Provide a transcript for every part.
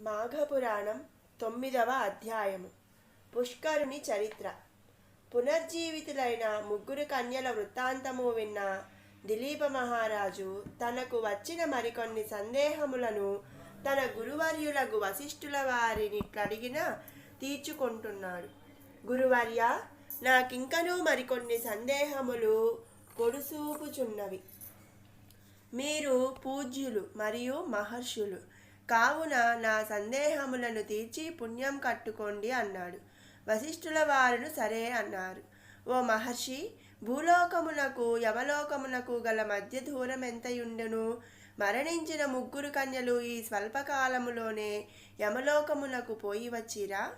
మాఘపురాణం తొమ్మిదవ అధ్యాయము. పుష్కరుని చరిత్ర. పునర్జీవితులైన ముగ్గురు కన్యల వృత్తాంతము విన్న దిలీప మహారాజు తనకు వచ్చిన మరికొన్ని సందేహములను తన గురువర్యులకు వశిష్ఠుల వారిని అడిగిన తీర్చుకుంటున్నాడు. గురువర్య నాకింకనూ మరికొన్ని సందేహములు పొడుసూపుచున్నవి. మీరు పూజ్యులు మరియు మహర్షులు కావున నా సందేహములను తీర్చి పుణ్యం కట్టుకోండి అన్నాడు. వశిష్ఠుల వారును సరే అన్నారు. ఓ మహర్షి భూలోకమునకు యమలోకమునకు గల మధ్య దూరం ఎంతయుండును? మరణించిన ముగ్గురు కన్యలు ఈ స్వల్పకాలములోనే యమలోకమునకు పోయి వచ్చిరా?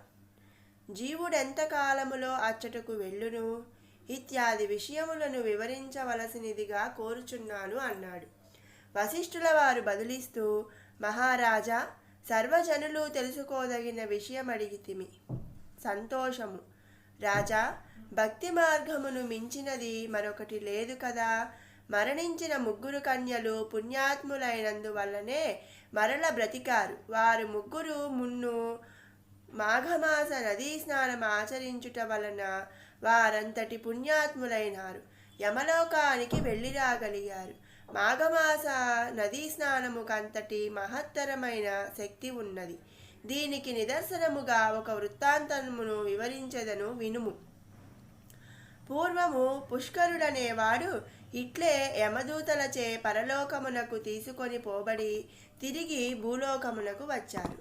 జీవుడెంత కాలములో అచ్చటకు వెళ్ళును? ఇత్యాది విషయములను వివరించవలసినదిగా కోరుచున్నాను అన్నాడు. వశిష్ఠుల వారు బదులిస్తూ మహారాజా సర్వజనులు తెలుసుకోదగిన విషయం అడిగితిమి. సంతోషము. రాజా భక్తి మార్గమును మించినది మరొకటి లేదు కదా. మరణించిన ముగ్గురు కన్యలు పుణ్యాత్ములైనందువల్లనే మరల బ్రతికారు. వారు ముగ్గురు మున్ను మాఘమాస నదీ స్నానం ఆచరించుట వలన వారంతటి పుణ్యాత్ములైనారు. యమలోకానికి వెళ్ళి రాగలిగారు మాఘమాస నదీ స్నానముకంతటి మహత్తరమైన శక్తి ఉన్నది. దీనికి నిదర్శనముగా ఒక వృత్తాంతమును వివరించదను వినుము. పూర్వము పుష్కరుడనేవాడు ఇట్లే యమదూతలచే పరలోకమునకు తీసుకొని పోబడి తిరిగి భూలోకమునకు వచ్చారు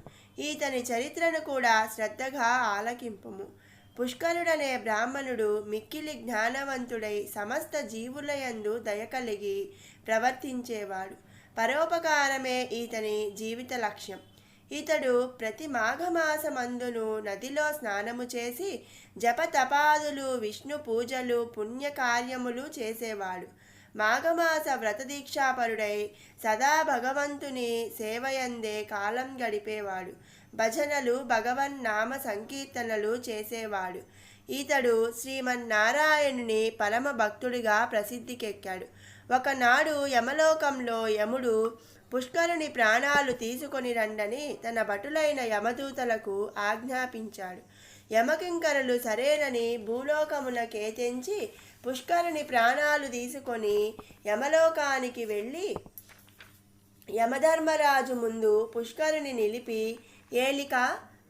ఈతని చరిత్రను కూడా శ్రద్ధగా ఆలకింపుము. పుష్కరుడనే బ్రాహ్మణుడు మిక్కిలి జ్ఞానవంతుడై సమస్త జీవులయందు దయ కలిగి ప్రవర్తించేవాడు. పరోపకారమే ఈతని జీవిత లక్ష్యం. ఇతడు ప్రతి మాఘమాసమందును నదిలో స్నానము చేసి జపతపాదులు విష్ణు పూజలు పుణ్యకార్యములు చేసేవాడు. మాఘమాస వ్రతదీక్షాపరుడై సదా భగవంతుని సేవయందే కాలం గడిపేవాడు. భజనలు భగవన్ నామ సంకీర్తనలు చేసేవాడు. ఇతడు శ్రీమన్నారాయణుని పరమ భక్తుడిగా ప్రసిద్ధికెక్కాడు. ఒకనాడు యమలోకంలో యముడు పుష్కరుని ప్రాణాలు తీసుకొని రండని తన భటులైన యమదూతలకు ఆజ్ఞాపించాడు. యమకింకరులు సరేనని భూలోకమునకే తెంచి పుష్కరుని ప్రాణాలు తీసుకొని యమలోకానికి వెళ్ళి యమధర్మరాజు ముందు పుష్కరుని నిలిపి ఏలిక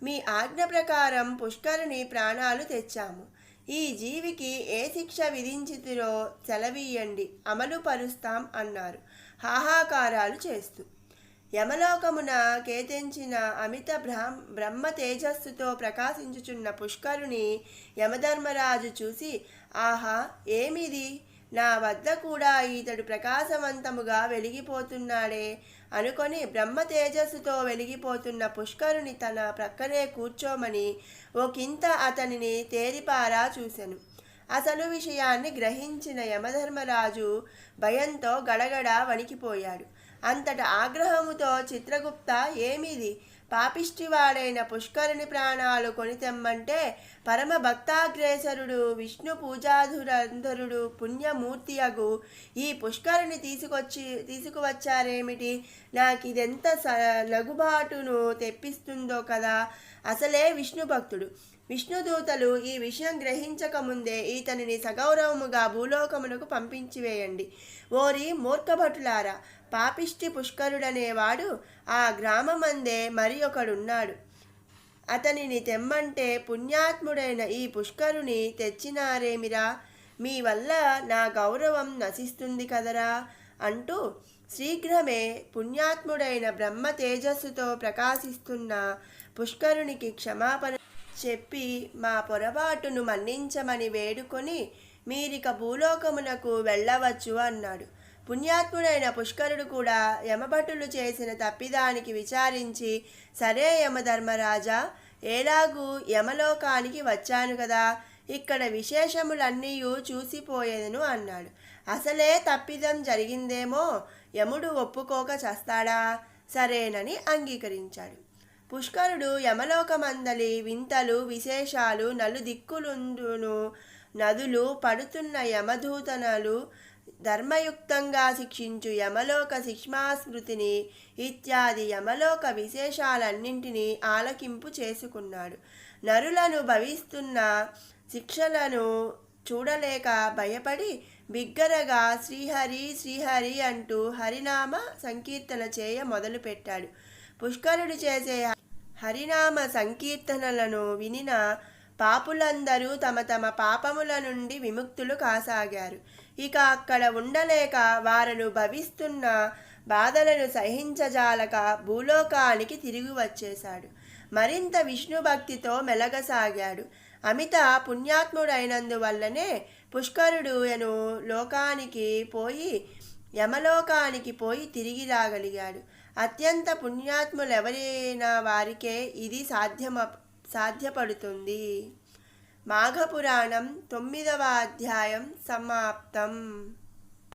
మీ ఆజ్ఞ ప్రకారం పుష్కరుని ప్రాణాలు తెచ్చాము. ఈ జీవికి ఏ శిక్ష విధించితిరో సెలవీయండి అమలు పరుస్తాం అన్నారు. హాహాకారాలు చేస్తూ యమలోకమున కేతించిన అమిత బ్రహ్మ బ్రహ్మ తేజస్సుతో ప్రకాశించుచున్న పుష్కరుని యమధర్మరాజు చూసి ఆహా ఏమిది? నా వద్ద కూడా ఇతడు ప్రకాశవంతముగా వెలిగిపోతున్నాడే అనుకొని బ్రహ్మ తేజస్సుతో వెలిగిపోతున్న పుష్కరుని తన ప్రక్కనే కూర్చోమని ఒకంత అతనిని తేరిపారా చూసెను. అసలు విషయాన్ని గ్రహించిన యమధర్మరాజు భయంతో గడగడ వణికిపోయాడు. అంతట ఆగ్రహముతో చిత్రగుప్త ఏమిది? పాపిష్టివాడైన పుష్కరుని ప్రాణాలు కొని తెమ్మంటే పరమ భక్తాగ్రేసరుడు విష్ణు పూజాధురంధరుడు పుణ్యమూర్తియగు ఈ పుష్కరుని తీసుకొచ్చి తీసుకువచ్చారేమిటి? నాకు ఇదెంత స లఘుబాటును తెప్పిస్తుందో కదా? అసలే విష్ణు భక్తుడు. విష్ణుదూతలు ఈ విషయం గ్రహించకముందే ఈతనిని సగౌరవముగా భూలోకమునకు పంపించివేయండి. ఓరి మూర్ఖభటులారా పాపిష్టి పుష్కరుడనేవాడు ఆ గ్రామమందే మరి ఒకడున్నాడు. అతనిని తెమ్మంటే పుణ్యాత్ముడైన ఈ పుష్కరుని తెచ్చినారేమిరా? మీ వల్ల నా గౌరవం నశిస్తుంది కదరా? అంటూ శీఘ్రమే పుణ్యాత్ముడైన బ్రహ్మ తేజస్సుతో ప్రకాశిస్తున్న పుష్కరునికి క్షమాపణ చెప్పి మా పొరపాటును మన్నించమని వేడుకొని మీరిక భూలోకమునకు వెళ్ళవచ్చు అన్నాడు. పుణ్యాత్ముడైన పుష్కరుడు కూడా యమభటులు చేసిన తప్పిదానికి విచారించి సరే యమధర్మరాజా ఏలాగూ యమలోకానికి వచ్చాను కదా ఇక్కడ విశేషములన్నీ చూసిపోయేదను అన్నాడు. అసలే తప్పిదం జరిగిందేమో యముడు ఒప్పుకోక చస్తాడా? సరేనని అంగీకరించాడు. పుష్కరుడు యమలోకమందలి వింతలు విశేషాలు నలు దిక్కులుండును నదులు పడుతున్న యమధూతనలు ధర్మయుక్తంగా శిక్షించు యమలోక శిక్ష్మాస్మృతిని ఇత్యాది యమలోక విశేషాలన్నింటినీ ఆలకింపు చేసుకున్నాడు. నరులను భవిస్తున్న శిక్షలను చూడలేక భయపడి బిగ్గరగా శ్రీహరి శ్రీహరి అంటూ హరినామ సంకీర్తన చేయ మొదలుపెట్టాడు. పుష్కరుడు చేసే హరినామ సంకీర్తనలను వినిన పాపులందరూ తమ తమ పాపముల నుండి విముక్తులు కాసాగారు. ఇక అక్కడ ఉండలేక వారను భవిస్తున్న బాధలను సహించజాలక భూలోకానికి తిరిగి వచ్చేశాడు. మరింత విష్ణు భక్తితో మెలగసాగాడు. అమిత పుణ్యాత్ముడైనందువల్లనే పుష్కరుడు యను లోకానికి పోయి యమలోకానికి పోయి తిరిగి రాగలిగాడు. అత్యంత పుణ్యాత్ములెవరైనా వారికే ఇది సాధ్యమ సాధ్యపడుతుంది. మాఘపురాణం తొమ్మిదవ అధ్యాయం సమాప్తం.